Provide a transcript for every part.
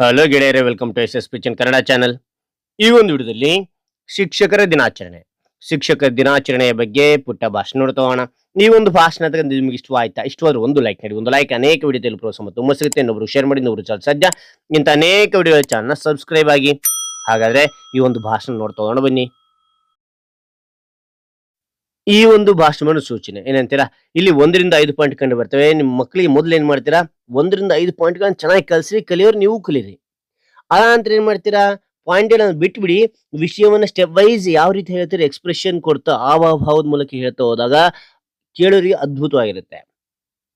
Hello ಗೆಳೆಯರೇ welcome to S S ಪಿಚನ್ Kannada channel ಈ ಒಂದು ವಿಡಿಯೋದಲ್ಲಿ ಶಿಕ್ಷಕರ ದಿನಾಚರಣೆ. ಶಿಕ್ಷಕರ ದಿನಾಚರಣೆಯ ಬಗ್ಗೆ ಪುಟ್ಟ ಭಾಷಣ ನೋಡ್ತಾ ಈ ಒಂದು ಭಾಷಣ ನಿಮಗೆ ಇಷ್ಟವಾಯ್ತಾ? ಇಷ್ಟವಾದ್ರೆ ಒಂದು ಲೈಕ್ ನೀಡಿ, ಒಂದು ಲೈಕ್ ಅನೇಕ ವಿಡಿಯೋ ತಲುಪುವ ಪ್ರೋತ್ಸಾಹ ತುಂಬ ಸಿಗುತ್ತೆ ಇನ್ನೊಬ್ರು ಶೇರ್ ಮಾಡಿ, ಇನ್ನೊಬ್ರು ಚಾನಲ್ ಸದ್ಯ ಇಂಥ ಅನೇಕ ವಿಡಿಯೋ ಚಾನಲ್ನ ಸಬ್ಸ್ಕ್ರೈಬ್ ಆಗಿ. ಹಾಗಾದ್ರೆ ಈ ಒಂದು ಭಾಷಣ ನೋಡ್ತಾ ಬನ್ನಿ. ಈ ಒಂದು ಭಾಷಣವನ್ನು ಸೂಚನೆ. ಏನಂತೀರಾ? ಇಲ್ಲಿ ಒಂದರಿಂದ ಐದು ಪಾಯಿಂಟ್ ಕಂಡು ಬರ್ತವೆ. ನಿಮ್ಮ ಮಕ್ಕಳಿಗೆ ಮೊದಲು ಏನ್ ಮಾಡ್ತೀರಾ? ಒಂದರಿಂದ ಐದು ಪಾಯಿಂಟ್ಗಳನ್ನ ಚೆನ್ನಾಗಿ ಕಲಿಸಿ ಕಲಿಯೋರು ನೀವು ಕಲೀರಿ. ಆ ನಂತರ ಏನ್ ಮಾಡ್ತೀರಾ? ಪಾಯಿಂಟ್ ಬಿಟ್ಬಿಡಿ, ವಿಷಯವನ್ನ ಸ್ಟೆಪ್ ವೈಸ್ ಯಾವ ರೀತಿ ಹೇಳ್ತೀರಿ ಎಕ್ಸ್ಪ್ರೆಷನ್ ಕೊಡ್ತಾ ಹಾವಭಾವದ ಮೂಲಕ ಹೇಳ್ತಾ ಹೋದಾಗ ಕೇಳೋರಿಗೆ ಅದ್ಭುತವಾಗಿರುತ್ತೆ.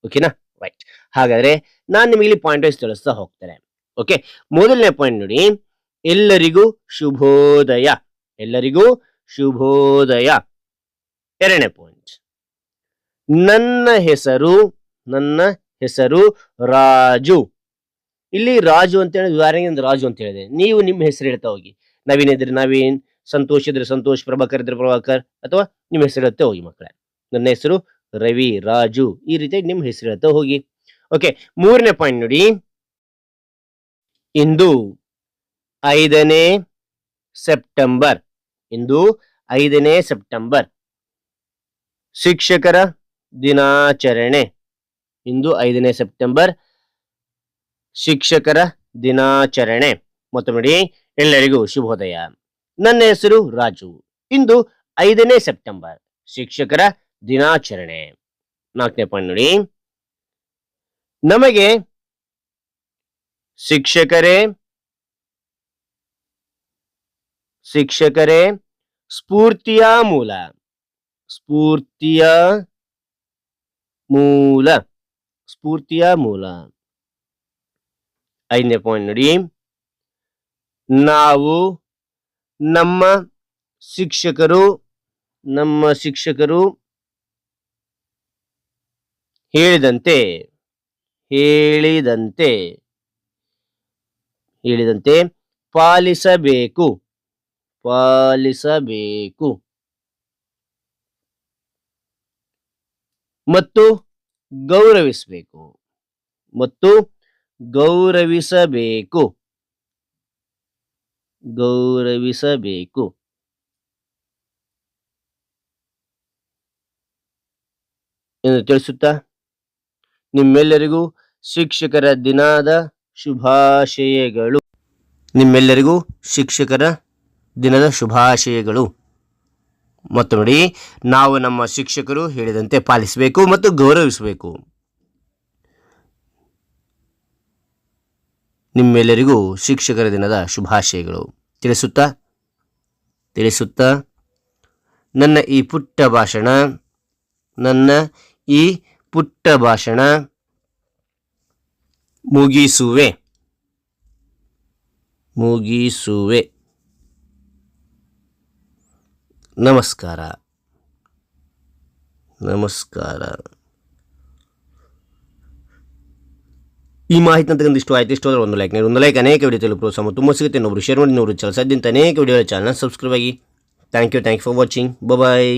ಓಕೆನಾ ರೈಟ್ ಹಾಗಾದ್ರೆ ನಾನು ನಿಮಗೆ ಇಲ್ಲಿ ಪಾಯಿಂಟ್ ವೈಸ್ ತಿಳಿಸ್ತಾ ಹೋಗ್ತೇನೆ. ಓಕೆ ಮೊದಲನೇ ಪಾಯಿಂಟ್ ನೋಡಿ. ಎಲ್ಲರಿಗೂ ಶುಭೋದಯ. ಎಲ್ಲರಿಗೂ ಶುಭೋದಯ. ಎರಡನೇ ಪಾಯಿಂಟ್ ನನ್ನ ಹೆಸರು ನನ್ನ ಹೆಸರು ರಾಜು. ಇಲ್ಲಿ ರಾಜು ಅಂತ ಹೇಳಿ ಉದಾಹರಣೆಗೆ ರಾಜು ಅಂತ ಹೇಳಿದೆ. ನೀವು ನಿಮ್ಮ ಹೆಸರು ಹೇಳ್ತಾ ಹೋಗಿ. ನವೀನ್ ಇದ್ರೆ ನವೀನ್? ಸಂತೋಷ್ ಇದ್ರೆ ಸಂತೋಷ್, ಪ್ರಭಾಕರ್ ಇದ್ರೆ ಪ್ರಭಾಕರ್ ಅಥವಾ ನಿಮ್ಮ ಹೆಸರು ಹೇಳ್ತಾ ಹೋಗಿ ಮಕ್ಕಳೇ. ನನ್ನ ಹೆಸರು ರವಿ ರಾಜು. ಈ ರೀತಿಯಾಗಿ ನಿಮ್ಮ ಹೆಸರು ಹೇಳ್ತಾ ಹೋಗಿ. ಓಕೆ ಮೂರನೇ ಪಾಯಿಂಟ್ ನೋಡಿ. ಇಂದು ಐದನೇ ಸೆಪ್ಟೆಂಬರ್ ಇಂದು ಐದನೇ ಸೆಪ್ಟೆಂಬರ್ ಶಿಕ್ಷಕರ ದಿನಾಚರಣೆ. ಇಂದು ಐದನೇ ಸೆಪ್ಟೆಂಬರ್. ಶಿಕ್ಷಕರ ದಿನಾಚರಣೆ. ಮತ್ತೊಮ್ಮೆ ಎಲ್ಲರಿಗೂ ಶುಭೋದಯ. ನನ್ನ ಹೆಸರು ರಾಜು. ಇಂದು ಐದನೇ ಸೆಪ್ಟೆಂಬರ್. ಶಿಕ್ಷಕರ ದಿನಾಚರಣೆ. ನಾಲ್ಕನೇ ಪಾಯಿಂಟ್ ನೋಡಿ. ನಮಗೆ ಶಿಕ್ಷಕರೇ ಶಿಕ್ಷಕರೇ ಸ್ಫೂರ್ತಿಯ ಮೂಲ. ಸ್ಫೂರ್ತಿಯ ಮೂಲ ಸ್ಫೂರ್ತಿಯ ಮೂಲ. ಐದನೇ ಪಾಯಿಂಟ್ ನೋಡಿ. ನಾವು ನಮ್ಮ ಶಿಕ್ಷಕರು ನಮ್ಮ ಶಿಕ್ಷಕರು ಹೇಳಿದಂತೆ ಹೇಳಿದಂತೆ ಹೇಳಿದಂತೆ ಪಾಲಿಸಬೇಕು ಪಾಲಿಸಬೇಕು. ಮತ್ತು ಗೌರವಿಸಬೇಕು. ಮತ್ತು ಗೌರವಿಸಬೇಕು. ಗೌರವಿಸಬೇಕು. ಎಂದು ತಿಳಿಸುತ್ತಾ, ನಿಮ್ಮೆಲ್ಲರಿಗೂ ಶಿಕ್ಷಕರ ದಿನದ ಶುಭಾಶಯಗಳು. ನಿಮ್ಮೆಲ್ಲರಿಗೂ ಶಿಕ್ಷಕರ ದಿನದ ಶುಭಾಶಯಗಳು. ಮತ್ತು ನೋಡಿ, ನಾವು ನಮ್ಮ ಶಿಕ್ಷಕರು ಹೇಳಿದಂತೆ ಪಾಲಿಸಬೇಕು ಮತ್ತು ಗೌರವಿಸಬೇಕು. ನಿಮ್ಮೆಲ್ಲರಿಗೂ ಶಿಕ್ಷಕರ ದಿನದ ಶುಭಾಶಯಗಳು. ತಿಳಿಸುತ್ತಾ? ತಿಳಿಸುತ್ತಾ? ನನ್ನ ಈ ಪುಟ್ಟ ಭಾಷಣ, ನನ್ನ ಈ ಪುಟ್ಟ ಭಾಷಣ ಮುಗಿಸುವೆ. ಮುಗಿಸುವೆ. ನಮಸ್ಕಾರ. ನಮಸ್ಕಾರ. ಈ ಮಾಹಿತಿ ಅಂತ ಇಷ್ಟು ಆಯ್ತು. ಇಷ್ಟು ಒಂದು ಲೈಕ್ ನೀಡಿ, ಒಂದು ಲೈಕ್ ಅನೇಕ ವಿಡಿಯೋ ತಲುಪ ಸಮ ತುಂಬ ಸಿಗುತ್ತೆ ಇನ್ನೊಬ್ರು ಶೇರ್ ಮಾಡಿ ಇನ್ನೊಬ್ರು ಚಾನಲ್ ಸದ್ಯಂತ ಅನೇಕ ವಿಡಿಯೋ ಚಾನಲ್ ಸಬ್ಸ್ಕ್ರೈಬ್ ಆಗಿ. Thank you thank for watching bye